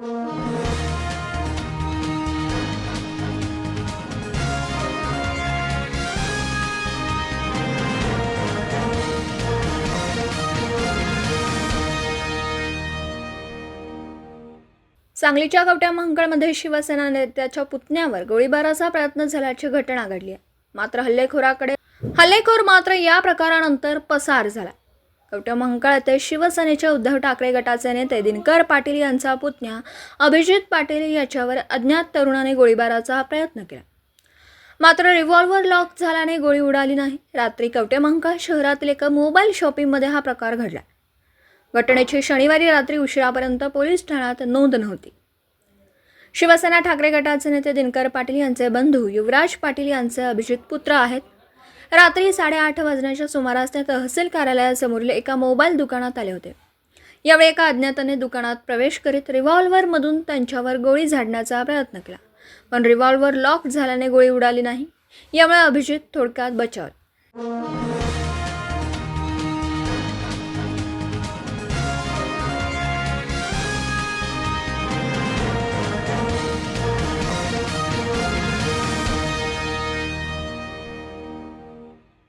सांगलीच्या कवट्या मंगळमध्ये शिवसेना नेत्याच्या पुतण्यावर गोळीबाराचा प्रयत्न झाल्याची घटना घडली आहे. मात्र हल्लेखोराकडे हल्लेखोर मात्र या प्रकारानंतर पसार झाला. कवट्या मंगळ येथे शिवसेनेच्या उद्धव ठाकरे गटाचे नेते दिनकर पाटील यांचा पुतण्या अभिजित पाटील याच्यावर अज्ञात तरुणाने गोळीबाराचा प्रयत्न केला. मात्र रिव्हॉल्व्हर लॉक झाल्याने गोळी उडाली नाही. रात्री कवटेमंका शहरातील एका मोबाईल शॉपिंगमध्ये हा प्रकार घडला. घटनेची शनिवारी रात्री उशिरापर्यंत पोलीस ठाण्यात नोंद नव्हती. शिवसेना ठाकरे गटाचे नेते दिनकर पाटील यांचे बंधू युवराज पाटील यांचे अभिजित पुत्र आहेत. रात्री साडेआठ वाजण्याच्या सुमारास ते तहसील कार्यालयासमोरील एका मोबाईल दुकानात आले होते. यावेळी एका अज्ञाताने दुकानात प्रवेश करीत रिव्हॉल्व्हरमधून त्यांच्यावर गोळी झाडण्याचा प्रयत्न केला. पण रिव्हॉल्व्हर लॉक झाल्याने गोळी उडाली नाही. यामुळे अभिजित थोडक्यात बचावला.